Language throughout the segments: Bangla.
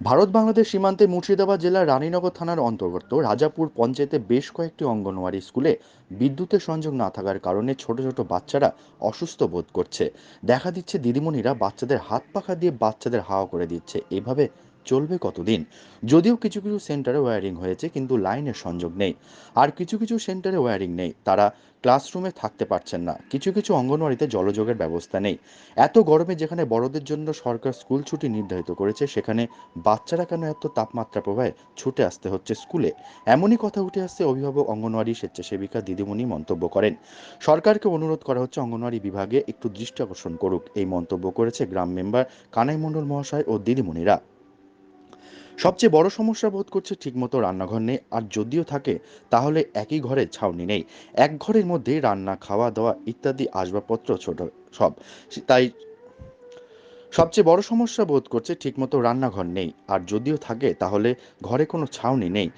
ভারত বাংলাদেশ সীমান্তে মুর্শিদাবাদ জেলার রানীনগর থানার অন্তর্গত রাজাপুর পঞ্চায়েতে বেশ কয়েকটি অঙ্গনওয়াড়ি স্কুলে বিদ্যুতের সংযোগ না থাকার কারণে ছোট ছোট বাচ্চারা অসুস্থ বোধ করছে। দেখা দিচ্ছে দিদিমণিরা বাচ্চাদের হাত পাখা দিয়ে বাচ্চাদের হাওয়া করে দিচ্ছে। এভাবে চলবে কতদিন? যদিও কিছু কিছু সেন্টারে ওয়্যারিং হয়েছে, কিন্তু লাইনের সংযোগ নেই। আর কিছু কিছু সেন্টারে ওয়্যারিং নেই। তারা ক্লাসরুমে থাকতে পারছেন না। কিছু কিছু অঙ্গনওয়াড়িতে জলযোগের ব্যবস্থা নেই। এত গরমে যেখানে বড়দের জন্য সরকার স্কুল ছুটি নির্ধারিত করেছে, সেখানে বাচ্চারা কেন এত তাপমাত্রা প্রবাহে ছুটে আসতে হচ্ছে স্কুলে? এমনই কথা উঠে আসছে অভিভাবক অঙ্গনওয়াড়ি স্বেচ্ছাসেবিকা দিদিমণি মন্তব্য করেন। সরকারকে অনুরোধ করা হচ্ছে অঙ্গনওয়াড়ি বিভাগে একটু দৃষ্টি আকর্ষণ করুক, এই মন্তব্য করেছে গ্রাম মেম্বার কানাই মণ্ডল মহাশয় ও দিদিমণিরা। সবচেয়ে বড় সমস্যা বোধ করছে ঠিকমতো রান্নাঘর নেই, আর যদিও থাকে, তাহলে একই ঘরে ছাউনি নেই। এক ঘরের মধ্যে রান্না খাওয়া দাওয়া ইত্যাদি আসবাবপত্র ছোট সব। তাই সবচেয়ে বড় সমস্যা বোধ করছে ঠিকমতো রান্নাঘর নেই, আর যদিও থাকে, তাহলে ঘরে কোনো ছাউনি নেই।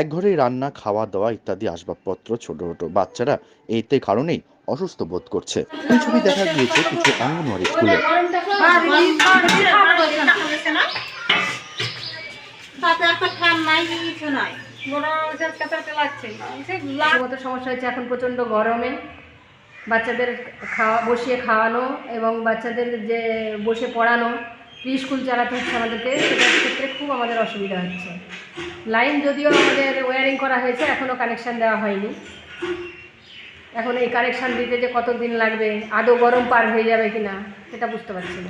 এক ঘরেই রান্না খাওয়া দাওয়া ইত্যাদি আসবাবপত্র ছোট ছোট বাচ্চারা এতে কারণেই অসুস্থ বোধ করছে। এই ছবি দেখা গিয়েছে কিছু অঙ্গনওয়াড়ি স্কুলে। তাতে একটা ফ্যান নাই কিছু নাই। মতো সমস্যা হচ্ছে এখন প্রচণ্ড গরমে। বাচ্চাদের খাওয়া বসিয়ে খাওয়ানো এবং বাচ্চাদের যে বসে পড়ানো প্রি স্কুল চালাতে হচ্ছে আমাদেরকে সেটার ক্ষেত্রে খুব আমাদের অসুবিধা হচ্ছে। লাইন যদিও আমাদের ওয়্যারিং করা হয়েছে এখনও কানেকশান দেওয়া হয়নি। এখন এই কানেকশান দিতে যে কতদিন লাগবে আদৌ গরম পার হয়ে যাবে কিনা সেটা বুঝতে পারছি না।